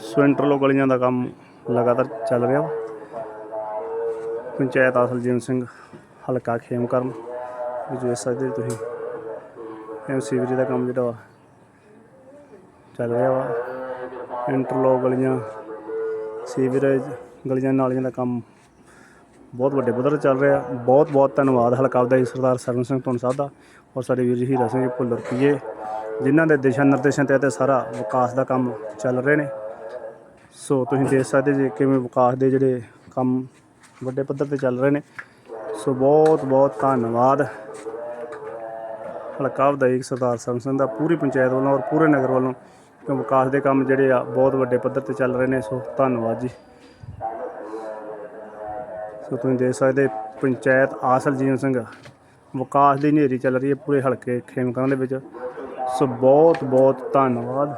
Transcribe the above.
ਸੋ interlock ਗਲੀਆਂ ਦਾ ਕੰਮ ਲਗਾਤਾਰ ਚੱਲ ਰਿਹਾ ਵਾ। ਪੰਚਾਇਤ ਆਸਲ ਸਿੰਘ ਹਲਕਾ ਖੇਮਕਰਨ ਵਿੱਚ ਵੇਖ ਸਕਦੇ ਤੁਸੀਂ ਇਹ ਸੀਵਰੇਜ ਦਾ ਕੰਮ ਜਿਹੜਾ ਵਾ ਚੱਲ ਰਿਹਾ ਵਾ। ਇੰਟਰਲੋਕ ਗਲੀਆਂ ਸੀਵਰੇਜ ਗਲੀਆਂ ਨਾਲੀਆਂ ਦਾ ਕੰਮ ਬਹੁਤ ਵੱਡੇ ਪੱਧਰ ਤੇ ਚੱਲ ਰਿਹਾ। ਬਹੁਤ ਬਹੁਤ ਧੰਨਵਾਦ ਹਲਕਾ ਵਿਧਾਇਕ ਸਰਦਾਰ ਸਰਵਨ ਸਿੰਘ ਧੁੰਨ ਸਾਹਿਬ ਦਾ ਔਰ ਸਾਡੇ ਵੀਰ ਜੀ ਹੀਰਾ ਸਿੰਘ ਭੁੱਲਰ ਪੀਏ, ਜਿਨ੍ਹਾਂ ਦੇ ਦਿਸ਼ਾ ਨਿਰਦੇਸ਼ਾਂ ਤੇ ਸਾਰਾ ਵਿਕਾਸ ਦਾ ਕੰਮ ਚੱਲ ਰਹੇ ਨੇ। ਸੋ ਤੁਸੀਂ ਦੇਖ ਸਕਦੇ ਜੇ ਕਿਵੇਂ ਵਿਕਾਸ ਦੇ ਜਿਹੜੇ ਕੰਮ ਵੱਡੇ ਪੱਧਰ ਤੇ ਚੱਲ ਰਹੇ ਨੇ। ਸੋ ਬਹੁਤ ਬਹੁਤ ਧੰਨਵਾਦ। ਹਲਕਾ ਵਿਧਾਇਕ ਸਰਦਾਰ ਸੰਗ ਸਿੰਘ ਦਾ, ਪੂਰੀ ਪੰਚਾਇਤ ਵੱਲੋਂ ਔਰ ਪੂਰੇ ਨਗਰ ਵੱਲੋਂ ਕਿ ਵਿਕਾਸ ਦੇ ਕੰਮ ਜਿਹੜੇ ਆ ਬਹੁਤ ਵੱਡੇ ਪੱਧਰ ਤੇ ਚੱਲ ਰਹੇ ਨੇ। ਸੋ ਧੰਨਵਾਦ ਜੀ। ਸੋ ਤੁਸੀਂ ਦੇਖ ਸਕਦੇ ਪੰਚਾਇਤ ਆਸਲ ਜੀਵਨ ਸਿੰਘ, ਵਿਕਾਸ ਦੀ ਨੇਰੀ ਚੱਲ ਰਹੀ ਹੈ ਪੂਰੇ ਹਲਕੇ ਖੇਮਕਰਾਂ ਦੇ ਵਿੱਚ। ਸੋ ਬਹੁਤ ਬਹੁਤ ਧੰਨਵਾਦ।